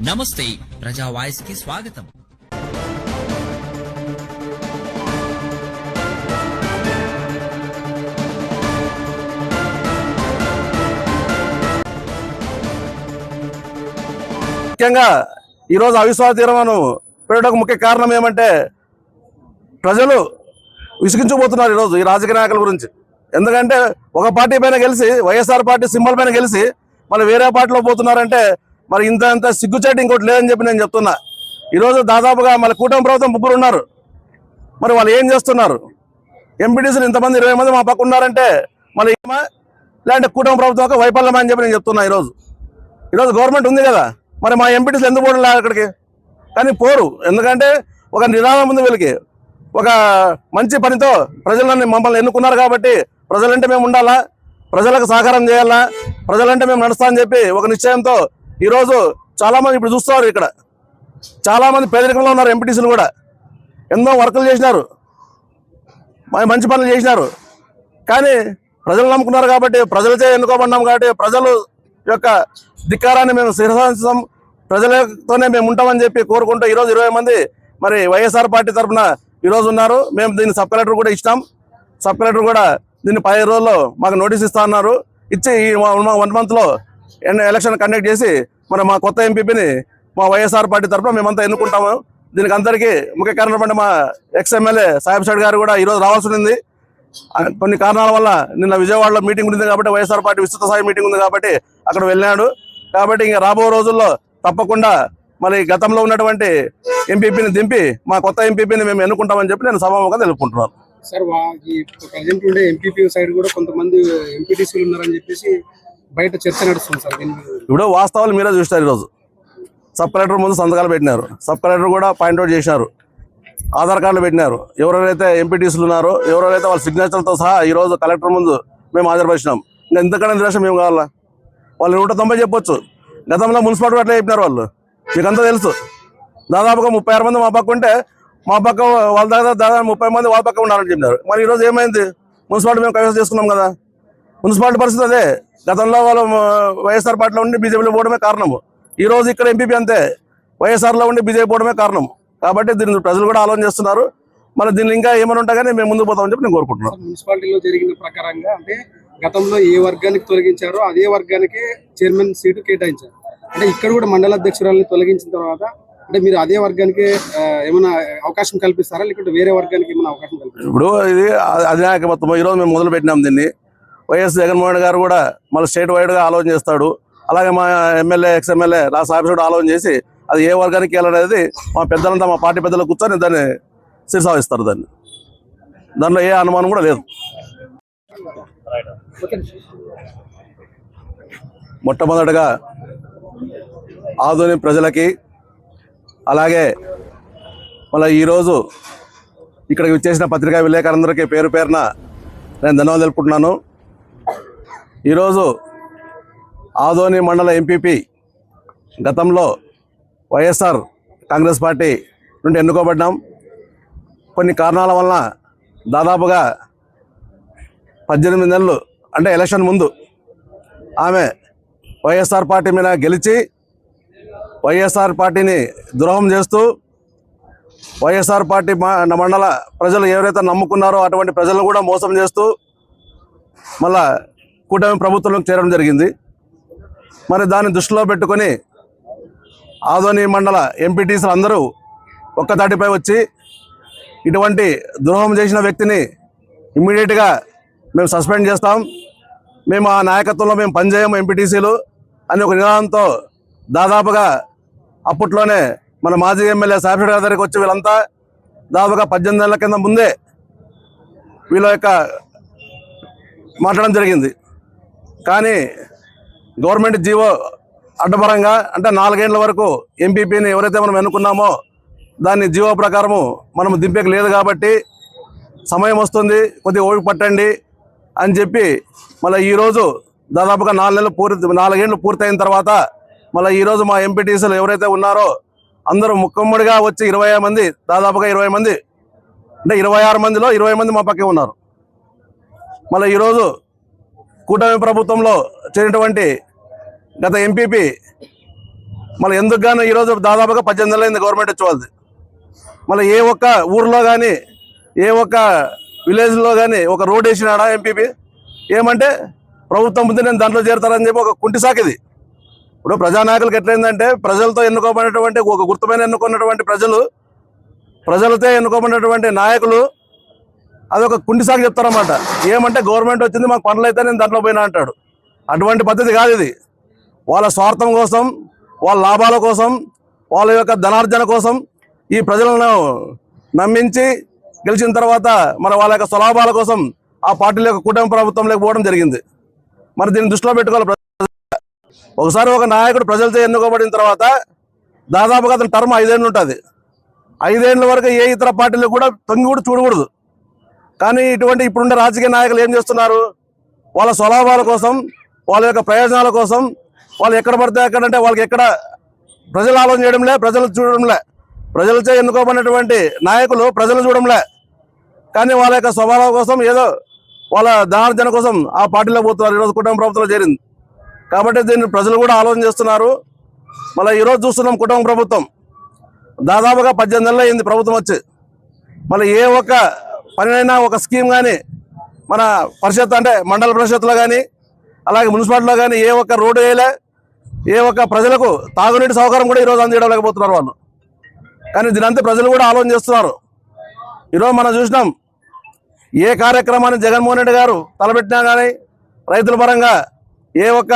నమస్తే ప్రజా వాయిస్కి స్వాగతం. ముఖ్యంగా ఈరోజు అవిశ్వాస తీర్మానం పెట్టడానికి ముఖ్య కారణం ఏమంటే ప్రజలు విసిగించబోతున్నారు ఈరోజు ఈ రాజకీయ నాయకుల గురించి. ఎందుకంటే ఒక పార్టీ పైన గెలిచి వైఎస్ఆర్ పార్టీ సింబల్ పైన గెలిచి మళ్ళీ వేరే పార్టీలో పోతున్నారంటే మరి ఇంత అంత సిగ్గుచేటు ఇంకోటి లేదని చెప్పి నేను చెప్తున్నా. ఈరోజు దాదాపుగా మళ్ళీ కూటమి ప్రభుత్వం ముగ్గురు ఉన్నారు. మరి వాళ్ళు ఏం చేస్తున్నారు? ఎంపీటీసీలు ఇంతమంది ఇరవై మంది మా పక్క ఉన్నారంటే మళ్ళీ ఏమా? లేదంటే కూటమి ప్రభుత్వం ఒక వైఫల్యమా అని చెప్పి నేను చెప్తున్నా ఈరోజు. ఈరోజు గవర్నమెంట్ ఉంది కదా. మరి మా ఎంపీటీసీలు ఎందుకు పోవడం లేదు అక్కడికి? కానీ పోరు. ఎందుకంటే ఒక నిదానం ఉంది వీళ్ళకి. ఒక మంచి పనితో ప్రజలని మమ్మల్ని ఎన్నుకున్నారు కాబట్టి ప్రజలంటే మేము ఉండాలా? ప్రజలకు సహకారం చేయాలా? ప్రజలంటే మేము నడుస్తామని చెప్పి ఒక నిశ్చయంతో ఈరోజు చాలామంది ఇప్పుడు చూస్తున్నారు ఇక్కడ. చాలామంది పేదరికంలో ఉన్నారు ఎంపీటీసీలు కూడా. ఎన్నో వర్కులు చేసినారు. మంచి పనులు చేసినారు. కానీ ప్రజలు నమ్ముకున్నారు కాబట్టి ప్రజలచే ఎన్నుకోబడినాం కాబట్టి ప్రజలు యొక్క ధిక్కారాన్ని మేము శిరసాంశం ప్రజలతోనే మేము ఉంటామని చెప్పి కోరుకుంటూ ఈరోజు ఇరవై మంది మరి వైఎస్ఆర్ పార్టీ తరఫున ఈరోజు ఉన్నారు. మేము దీన్ని సబ్ కలెక్టర్ కూడా ఇచ్చాం సబ్ కలెక్టర్ కూడా దీన్ని పదిహేను రోజుల్లో మాకు నోటీస్ ఇస్తా అన్నారు. ఇచ్చి ఈ వన్ మంత్లో ఎలక్షన్ కండక్ట్ చేసి మరి మా కొత్త ఎంపీపీని మా వైఎస్ఆర్ పార్టీ తరఫున మేమంతా ఎన్నుకుంటాము. దీనికి అందరికీ ముఖ్య కారణం మా ఎక్స్ ఎమ్మెల్యే సాహెబ్ షెడ్ గారు కూడా ఈరోజు రావాల్సి ఉంది కొన్ని కారణాల వల్ల నిన్న విజయవాడలో మీటింగ్ ఉంది కాబట్టి వైఎస్ఆర్ పార్టీ విస్తృత స్థాయి మీటింగ్ ఉంది కాబట్టి అక్కడ వెళ్ళాడు. కాబట్టి ఇంకా రాబో రోజుల్లో తప్పకుండా మరి గతంలో ఉన్నటువంటి ఎంపీపీని దింపి మా కొత్త ఎంపీపీని మేము ఎన్నుకుంటామని చెప్పి నేను సభాముఖంగా తెలుపుకుంటున్నాను. సార్ ఈ ప్రజెంట్ ఉండే ఎంపీపీ సైడ్ కూడా కొంతమంది ఎంపీటీసీలు ఉన్నారని చెప్పేసి బయట చర్చ నడుస్తుంది సార్ ఇప్పుడు వాస్తవాలు మీరే చూస్తారు ఈరోజు. సబ్ కలెక్టర్ ముందు సంతకాలు పెట్టినారు. సబ్ కలెక్టర్ కూడా పాయింట్అవుట్ చేసినారు ఆధార్ కార్డులు పెట్టినారు. ఎవరెవరైతే ఎంపీటీసీలు ఉన్నారో ఎవరెవరైతే వాళ్ళ సిగ్నేచర్లతో సహా ఈ రోజు కలెక్టర్ ముందు మేము హాజరుపరిచినాం. ఇంకా ఎంతకన్నా నిరాశ మేము కావాలా? వాళ్ళు నూట తొంభై చెప్పొచ్చు. గతంలో మున్సిపాలిటీ అట్లా చెప్పినారు వాళ్ళు. మీకంతా తెలుసు. దాదాపుగా ముప్పై ఆరు మంది మా పక్క ఉంటే మా పక్క వాళ్ళ దగ్గర దాదాపు ముప్పై మంది వాళ్ళ పక్క ఉన్నారని చెప్పినారు. మరి ఈరోజు ఏమైంది? మున్సిపాలిటీ మేము కైవసం చేసుకున్నాం కదా. మున్సిపాలిటీ పరిస్థితి అదే. గతంలో వాళ్ళు వైఎస్ఆర్ పార్టీలో ఉండి బీజేపీలో పోవడమే కారణము. ఈ రోజు ఇక్కడ ఎంపీపీ అంతే. వైఎస్ఆర్లో ఉండి బీజేపీ పోవడమే కారణం కాబట్టి దీన్ని ప్రజలు కూడా ఆలోచన చేస్తున్నారు. మరి దీన్ని ఇంకా ఏమైనా ఉంటా కానీ మేము ముందుకు పోతామని చెప్పి నేను కోరుకుంటున్నాను. మున్సిపాలిటీలో జరిగిన ప్రకారంగా అంటే గతంలో ఏ వర్గానికి తొలగించారో అదే వర్గానికి చైర్మన్ సీటు కేటాయించారు. అంటే ఇక్కడ కూడా మండల అధ్యక్షురాలని తొలగించిన తర్వాత అంటే మీరు అదే వర్గానికి ఏమైనా అవకాశం కల్పిస్తారా? లేకుంటే వేరే వర్గానికి ఏమైనా అవకాశం కల్పిస్తారా? ఇప్పుడు ఇది అ- అధినాయక మొత్తం ఈరోజు మేము మొదలు పెట్టినాం దీన్ని. వైఎస్ జగన్మోహన్ గారు కూడా మళ్ళీ స్టేట్ వైడ్గా ఆలోచన చేస్తాడు. అలాగే మా ఎమ్మెల్యే ఎక్స్ఎమ్మెల్యే ఎమ్మెల్యే ఆఫీస్ కూడా ఆలోచన చేసి అది ఏ వర్గానికి వెళ్ళనేది మా పెద్దలంతా మా పార్టీ పెద్దలు కూర్చొని దాన్ని శిరసావిస్తారు దాన్ని. దానిలో ఏ అనుమానం కూడా లేదు. మొట్టమొదటగా ఆధునిక ప్రజలకి అలాగే మళ్ళీ ఈరోజు ఇక్కడికి వచ్చేసిన పత్రికా విలేకరులందరికీ పేరు పేరున నేను ధన్యవాదాలు తెలుపుకుంటున్నాను. ఈరోజు ఆదోని మండల ఎంపీపీ గతంలో వైఎస్ఆర్ కాంగ్రెస్ పార్టీ నుండి ఎన్నుకోబడ్డాం. కొన్ని కారణాల వలన దాదాపుగా పద్దెనిమిది నెలలు అంటే ఎలక్షన్ ముందు ఆమె వైఎస్ఆర్ పార్టీ మీద గెలిచి వైఎస్ఆర్ పార్టీని ద్రోహం చేస్తూ వైఎస్ఆర్ పార్టీ మా- మండల ప్రజలు ఎవరైతే నమ్ముకున్నారో అటువంటి ప్రజలను కూడా మోసం చేస్తూ మళ్ళా కూటమి ప్రభుత్వంలోకి చేరడం జరిగింది. మరి దాన్ని దృష్టిలో పెట్టుకొని ఆదోని మండల ఎంపీటీసీలు అందరూ ఒక్కదాటిపై వచ్చి ఇటువంటి ద్రోహం చేసిన వ్యక్తిని ఇమ్మీడియట్గా మేము సస్పెండ్ చేస్తాం. మేము ఆ నాయకత్వంలో మేము పనిచేయము ఎంపీటీసీలు అని ఒక నినాదంతో దాదాపుగా అప్పట్లోనే మన మాజీ ఎమ్మెల్యే సాఫ్ట్ దగ్గరికి వచ్చి వీళ్ళంతా దాదాపుగా పద్దెనిమిది నెలల కింద ముందే వీళ్ళ యొక్క మాట్లాడడం జరిగింది. కానీ గవర్నమెంట్ జీవో అడ్డపరంగా అంటే నాలుగేండ్ల వరకు ఎంపీపీని ఎవరైతే మనం ఎన్నుకున్నామో దాన్ని జీవో ప్రకారము మనం దింపేకి లేదు కాబట్టి సమయం వస్తుంది కొద్దిగా ఓపిక పట్టండి అని చెప్పి మళ్ళీ ఈరోజు దాదాపుగా నాలుగు నెలలు పూర్తి నాలుగేళ్ళు పూర్తయిన తర్వాత మళ్ళీ ఈరోజు మా ఎంపీటీసీలు ఎవరైతే ఉన్నారో అందరూ ముక్కమ్మడిగా వచ్చి ఇరవై మంది దాదాపుగా ఇరవై మంది అంటే ఇరవై ఆరు మందిలో ఇరవై మంది మా పక్కే ఉన్నారు. మళ్ళీ ఈరోజు కూటమి ప్రభుత్వంలో చేరినటువంటి గత ఎంపీపీ మళ్ళీ ఎందుకు గాను ఈరోజు దాదాపుగా పద్దెనిమిది నెలలైంది అయింది గవర్నమెంట్ వచ్చేవాళ్ళది. మళ్ళీ ఏ ఒక్క ఊర్లో కానీ ఏ ఒక్క విలేజ్లో కానీ ఒక రోడ్ వేసినాడా ఎంపీపీ? ఏమంటే ప్రభుత్వం ముందు నేను దాంట్లో చేరుతారని చెప్పి ఒక కుంటి సాకిది. ఇప్పుడు ప్రజానాయకులకు ఎట్లయిందంటే ప్రజలతో ఎన్నుకోబడినటువంటి ఒక గుర్తుమైన ఎన్నుకున్నటువంటి ప్రజలు ప్రజలతో ఎన్నుకోబడినటువంటి నాయకులు అదొక కుండి సాగు చెప్తారన్నమాట. ఏమంటే గవర్నమెంట్ వచ్చింది మాకు పనులు అయితే నేను దాంట్లో పోయినా అంటాడు. అటువంటి పద్ధతి కాదు ఇది. వాళ్ళ స్వార్థం కోసం వాళ్ళ లాభాల కోసం వాళ్ళ యొక్క ధనార్జన కోసం ఈ ప్రజలను నమ్మించి గెలిచిన తర్వాత మరి వాళ్ళ యొక్క స్వలాభాల కోసం ఆ పార్టీల యొక్క కూటమి ప్రభుత్వంలోకి పోవడం జరిగింది. మరి దీన్ని దృష్టిలో పెట్టుకోవాలి ఒకసారి ఒక నాయకుడు ప్రజలతో ఎన్నుకోబడిన తర్వాత దాదాపుగా అతని టర్మ్ ఐదేళ్ళు ఉంటుంది. ఐదేళ్ళ వరకు ఏ ఇతర పార్టీలు కూడా తొంగి కూడా చూడకూడదు. కానీ ఇటువంటి ఇప్పుడున్న రాజకీయ నాయకులు ఏం చేస్తున్నారు? వాళ్ళ స్వలాభాల కోసం వాళ్ళ యొక్క ప్రయోజనాల కోసం వాళ్ళు ఎక్కడ పడితే ఎక్కడంటే వాళ్ళకి ఎక్కడ ప్రజలు ఆలోచన చేయడంలే ప్రజలు చూడడంలే. ప్రజలచే ఎన్నుకోబడినటువంటి నాయకులు ప్రజలు చూడంలే కానీ వాళ్ళ యొక్క స్వభావం కోసం ఏదో వాళ్ళ దానార్జన కోసం ఆ పార్టీలో పోతున్నారు. ఈరోజు కుటుంబ ప్రభుత్వంలో చేరింది. కాబట్టి దీన్ని ప్రజలు కూడా ఆలోచన చేస్తున్నారు. మళ్ళీ ఈరోజు చూస్తున్నాం కుటుంబ ప్రభుత్వం. దాదాపుగా పద్దెనిమిది నెలలు అయింది ప్రభుత్వం వచ్చి. మళ్ళీ ఏ ఒక్క పనినైనా ఒక స్కీమ్ కానీ మన పరిషత్ అంటే మండల పరిషత్లో కానీ అలాగే మున్సిపాలిటీలో కానీ ఏ ఒక్క రోడ్డు వేయలే ఏ ఒక్క ప్రజలకు తాగునీటి సౌకర్యం కూడా ఈరోజు అందజేయలేకపోతున్నారు వాళ్ళు. కానీ దీనంతా ప్రజలు కూడా ఆలోచన చేస్తున్నారు. ఈరోజు మనం చూసినాం ఏ కార్యక్రమాన్ని జగన్మోహన్ రెడ్డి గారు తలపెట్టినా కానీ రైతుల పరంగా ఏ ఒక్క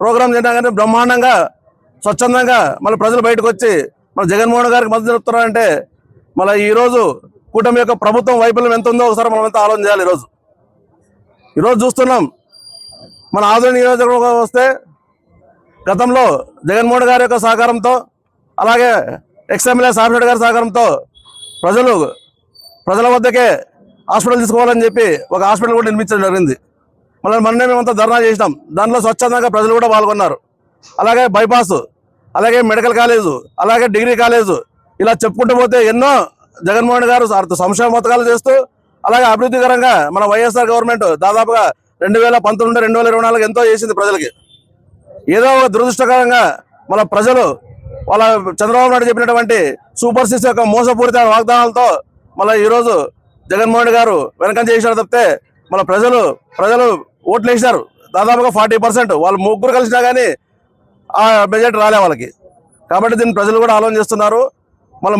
ప్రోగ్రాం చేసినా కానీ బ్రహ్మాండంగా స్వచ్ఛందంగా మళ్ళీ ప్రజలు బయటకు వచ్చి మన జగన్మోహన్ గారికి మద్దతు తెలుపుతున్నారంటే మళ్ళీ ఈరోజు కూటమి యొక్క ప్రభుత్వం వైఫల్యం ఎంత ఉందో ఒకసారి మనం ఎంత ఆలోచన చేయాలి ఈరోజు. ఈరోజు చూస్తున్నాం మన ఆధునిక నియోజకవర్గం వస్తే గతంలో జగన్మోహన్ గారి యొక్క సహకారంతో అలాగే ఎక్స్ఎమ్మెల్యే సామిరెడ్డి గారి సహకారంతో ప్రజలు ప్రజల వద్దకే హాస్పిటల్ తీసుకోవాలని చెప్పి ఒక హాస్పిటల్ కూడా నిర్మించడం జరిగింది. మళ్ళీ మొన్నే మేమంతా ధర్నా చేసినాం. దాంట్లో స్వచ్ఛందంగా ప్రజలు కూడా పాల్గొన్నారు. అలాగే బైపాస్ అలాగే మెడికల్ కాలేజు అలాగే డిగ్రీ కాలేజు ఇలా చెప్పుకుంటూ పోతే ఎన్నో జగన్మోహన్ గారు సంక్షేమ పథకాలు చేస్తూ అలాగే అభివృద్ధికరంగా మన వైఎస్ఆర్ గవర్నమెంట్ దాదాపుగా రెండు వేల పంతొమ్మిది రెండు వేల ఇరవై నాలుగు ఎంతో చేసింది ప్రజలకి. ఏదో ఒక దురదృష్టకరంగా మన ప్రజలు వాళ్ళ చంద్రబాబు నాయుడు చెప్పినటువంటి సూపర్ సిక్స్ యొక్క మోసపూరిత వాగ్దానాలతో మళ్ళీ ఈరోజు జగన్మోహన్ గారు వెనకం చేశారు తప్పితే మన ప్రజలు ప్రజలు ఓట్లు వేసినారు దాదాపుగా ఫార్టీ పర్సెంట్ వాళ్ళు ముగ్గురు కలిసినా కానీ ఆ బడ్జెట్ రాలే వాళ్ళకి. కాబట్టి దీన్ని ప్రజలు కూడా ఆలోచన చేస్తున్నారు. మళ్ళీ